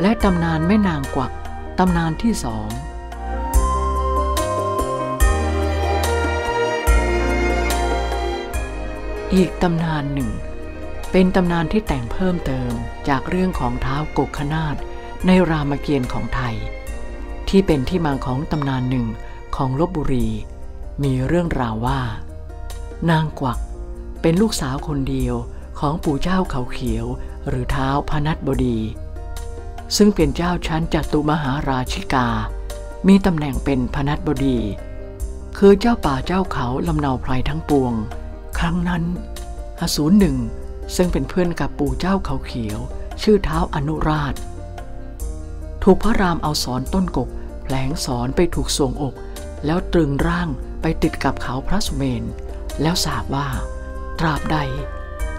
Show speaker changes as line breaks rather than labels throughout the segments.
และตำนานแม่นางกวัก ตำนานที่สองอีกตำนานหนึ่ง เป็นตำนานที่แต่งเพิ่มเติมจากเรื่องของเท้ากกขนาดในรามเกียรติ์ของไทย ที่เป็นที่มาของตำนานหนึ่งของลบบุรี มีเรื่องราวว่า นางกวัก เป็นลูกสาวคนเดียวของปู่เจ้าเขาเขียวหรือเท้าพนัสบดี ซึ่งเป็นเจ้าชั้นจัตุมหาราชิกา มีตำแหน่งเป็นพนัสบดี คือเจ้าป่าเจ้าเขาลำเนาไพรทั้งปวง ครั้งนั้นอสูรหนึ่งซึ่งเป็นเพื่อนกับปู่เจ้าเขาเขียว ชื่อเท้าอนุราช ถูกพระรามเอาสอนต้นกกแผลงสอนไปถูกทรวงอก แล้วตรึงร่างไปติดกับเขาพระสุเมน แล้วสาบว่า ตราบใด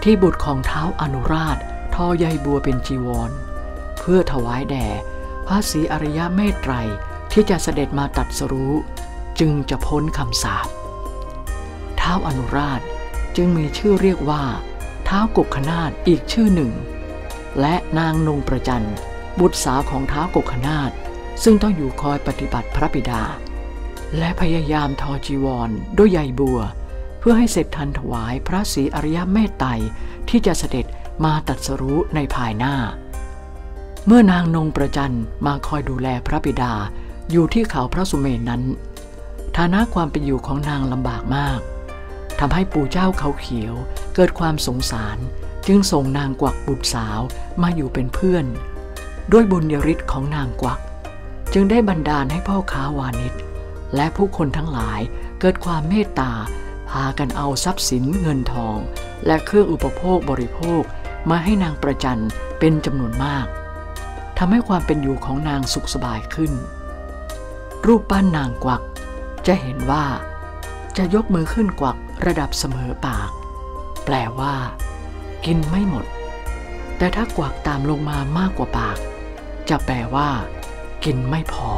ที่บุตรของเท้าอนุราชทอใยบัวเป็นจีวร พื่อถวายแด่พระศรีอริยเมตไตรที่จะเสด็จมาตัดสรู้จึงจะพ้นคำสาปเท้าอนุราชจึงมีชื่อเรียกว่าเท้ากกขนาดอีกชื่อหนึ่ง และนางนงประจันบุตรสาวของเท้ากกขนาดซึ่งต้องอยู่คอยปฏิบัติพระบิดา และพยายามทอจีวรด้วยใยบัว เพื่อให้เสร็จทันถวายพระศรีอริยเมตไตรที่จะเสด็จมาตัดสรู้ในภายหน้า เมื่อนางนงประจันมาคอยดูแลพระบิดาอยู่ที่เขาพระสุเมนนั้น ฐานะความเป็นอยู่ของนางลำบากมากทำให้ปู่เจ้าเขาเขียวเกิดความสงสารจึงส่งนางกวักบุตรสาวมาอยู่เป็นเพื่อน ด้วยบุญยริศของนางกวัก จึงได้บันดาลให้พ่อค้าวานิชและผู้คนทั้งหลายเกิดความเมตตา พากันเอาทรัพย์สินเงินทอง และเครื่องอุปโภคบริโภคมาให้นางประจันเป็นจำนวนมาก ทำให้ความเป็นอยู่ของนางสุขสบายขึ้น รูปปั้นนางกวัก จะเห็นว่า จะยกมือขึ้นกวักระดับเสมอปาก แปลว่า กินไม่หมด แต่ถ้ากวักตามลงมามากกว่าปาก จะแปลว่า กินไม่พอ